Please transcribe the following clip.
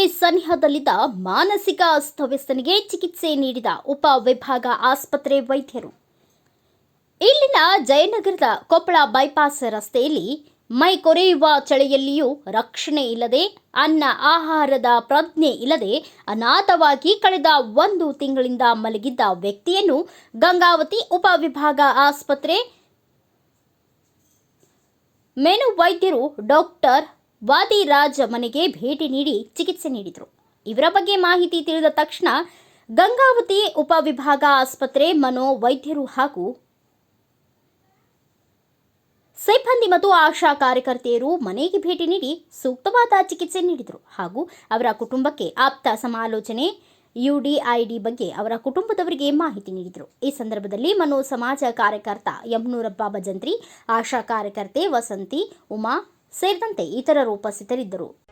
ಗೊಂದಲದಲ್ಲಿದ್ದ ಮಾನಸಿಕ ಅಸ್ತವ್ಯಸ್ತನಿಗೆ ಚಿಕಿತ್ಸೆ ನೀಡಿದ ಉಪ ವಿಭಾಗ ಆಸ್ಪತ್ರೆ ವೈದ್ಯರು. ಇಲ್ಲಿನ ಜಯನಗರದ ಕೊಪ್ಪಳ ಬೈಪಾಸ್ ರಸ್ತೆಯಲ್ಲಿ ಮೈ ಕೊರೆಯುವ ಚಳಿಯಲ್ಲಿಯೂ ರಕ್ಷಣೆ ಇಲ್ಲದೆ, ಅನ್ನ ಆಹಾರದ ಪ್ರಜ್ಞೆ ಇಲ್ಲದೆ ಅನಾಥವಾಗಿ ಕಳೆದ ಒಂದು ತಿಂಗಳಿಂದ ಮಲಗಿದ್ದ ವ್ಯಕ್ತಿಯನ್ನು ಗಂಗಾವತಿ ಉಪವಿಭಾಗ ಆಸ್ಪತ್ರೆ ಮೆನು ವೈದ್ಯರು ಡಾಕ್ಟರ್ ವಾದಿರಾಜ್ ಮನೆಗೆ ಭೇಟಿ ನೀಡಿ ಚಿಕಿತ್ಸೆ ನೀಡಿದರು. ಇವರ ಬಗ್ಗೆ ಮಾಹಿತಿ ತಿಳಿದ ತಕ್ಷಣ ಗಂಗಾವತಿ ಉಪವಿಭಾಗ ಆಸ್ಪತ್ರೆ ಮನೋ ವೈದ್ಯರು ಹಾಗೂ ಸಿಬ್ಬಂದಿ ಮತ್ತು ಆಶಾ ಕಾರ್ಯಕರ್ತೆಯರು ಮನೆಗೆ ಭೇಟಿ ನೀಡಿ ಸೂಕ್ತವಾದ ಚಿಕಿತ್ಸೆ ನೀಡಿದರು ಹಾಗೂ ಅವರ ಕುಟುಂಬಕ್ಕೆ ಆಪ್ತ ಸಮಾಲೋಚನೆ, ಯುಡಿಐಡಿ ಬಗ್ಗೆ ಅವರ ಕುಟುಂಬದವರಿಗೆ ಮಾಹಿತಿ ನೀಡಿದರು. ಈ ಸಂದರ್ಭದಲ್ಲಿ ಮನೋ ಸಮಾಜ ಕಾರ್ಯಕರ್ತ ಯಮನೂರಪ್ಪ ಭಜಂತ್ರಿ, ಆಶಾ ಕಾರ್ಯಕರ್ತೆ ವಸಂತಿ, ಉಮಾ ಸೇರಿದಂತೆ ಇತರರು ಉಪಸ್ಥಿತರಿದ್ದರು.